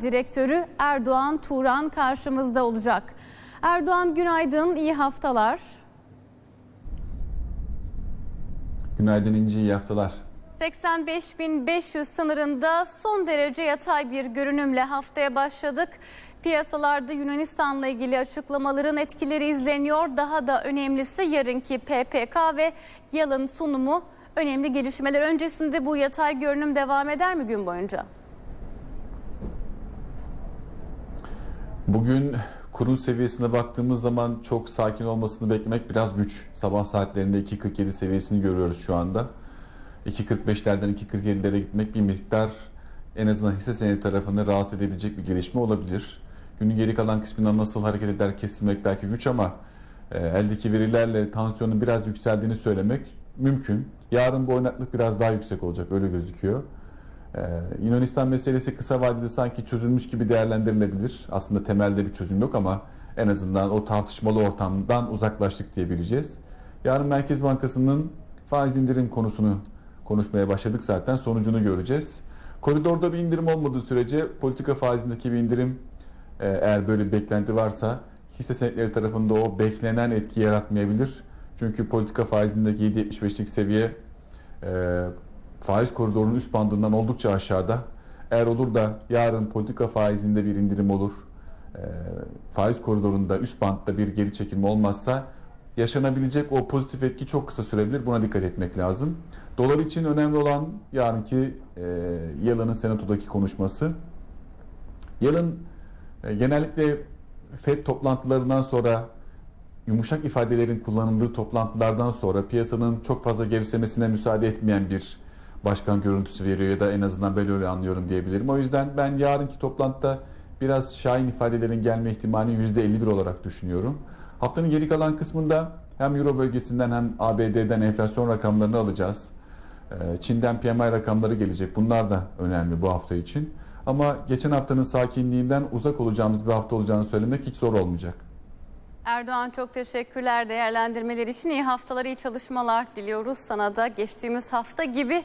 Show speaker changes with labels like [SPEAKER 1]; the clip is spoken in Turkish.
[SPEAKER 1] Direktörü Erdoğan Turan karşımızda olacak. Erdoğan günaydın, iyi haftalar.
[SPEAKER 2] Günaydın İnci, iyi haftalar.
[SPEAKER 1] 85.500 sınırında son derece yatay bir görünümle haftaya başladık. Piyasalarda Yunanistan'la ilgili açıklamaların etkileri izleniyor. Daha da önemlisi yarınki PPK ve yalın sunumu önemli gelişmeler. Öncesinde bu yatay görünüm devam eder mi gün boyunca?
[SPEAKER 2] Bugün kurun seviyesine baktığımız zaman çok sakin olmasını beklemek biraz güç. Sabah saatlerinde 2.47 seviyesini görüyoruz şu anda. 2.45'lerden 2.47'lere gitmek bir miktar en azından hisse senedi tarafını rahatsız edebilecek bir gelişme olabilir. Günün geri kalan kısmından nasıl hareket eder kestirmek belki güç ama e, eldeki verilerle tansiyonun biraz yükseldiğini söylemek mümkün. Yarın bu oynaklık biraz daha yüksek olacak öyle gözüküyor. Ee, Yunanistan meselesi kısa vadede sanki çözülmüş gibi değerlendirilebilir. Aslında temelde bir çözüm yok ama en azından o tartışmalı ortamdan uzaklaştık diyebileceğiz. Yarın Merkez Bankası'nın faiz indirim konusunu konuşmaya başladık zaten. Sonucunu göreceğiz. Koridorda bir indirim olmadığı sürece politika faizindeki bir indirim e, eğer böyle bir beklenti varsa hisse senetleri tarafında o beklenen etki yaratmayabilir. Çünkü politika faizindeki 7.75'lik seviye e, faiz koridorunun üst bandından oldukça aşağıda. Eğer olur da yarın politika faizinde bir indirim olur, e, faiz koridorunda üst bantta bir geri çekilme olmazsa yaşanabilecek o pozitif etki çok kısa sürebilir. Buna dikkat etmek lazım. Dolar için önemli olan yarınki e, Yalın'ın senatodaki konuşması. Yalın e, genellikle FED toplantılarından sonra yumuşak ifadelerin kullanıldığı toplantılardan sonra piyasanın çok fazla gevşemesine müsaade etmeyen bir başkan görüntüsü veriyor ya da en azından ben öyle anlıyorum diyebilirim. O yüzden ben yarınki toplantıda biraz şahin ifadelerin gelme ihtimalini %51 olarak düşünüyorum. Haftanın geri kalan kısmında hem Euro bölgesinden hem ABD'den enflasyon rakamlarını alacağız. Ee, Çin'den PMI rakamları gelecek. Bunlar da önemli bu hafta için. Ama geçen haftanın sakinliğinden uzak olacağımız bir hafta olacağını söylemek hiç zor olmayacak.
[SPEAKER 1] Erdoğan çok teşekkürler değerlendirmeler için. iyi haftalar, iyi çalışmalar diliyoruz sana da. Geçtiğimiz hafta gibi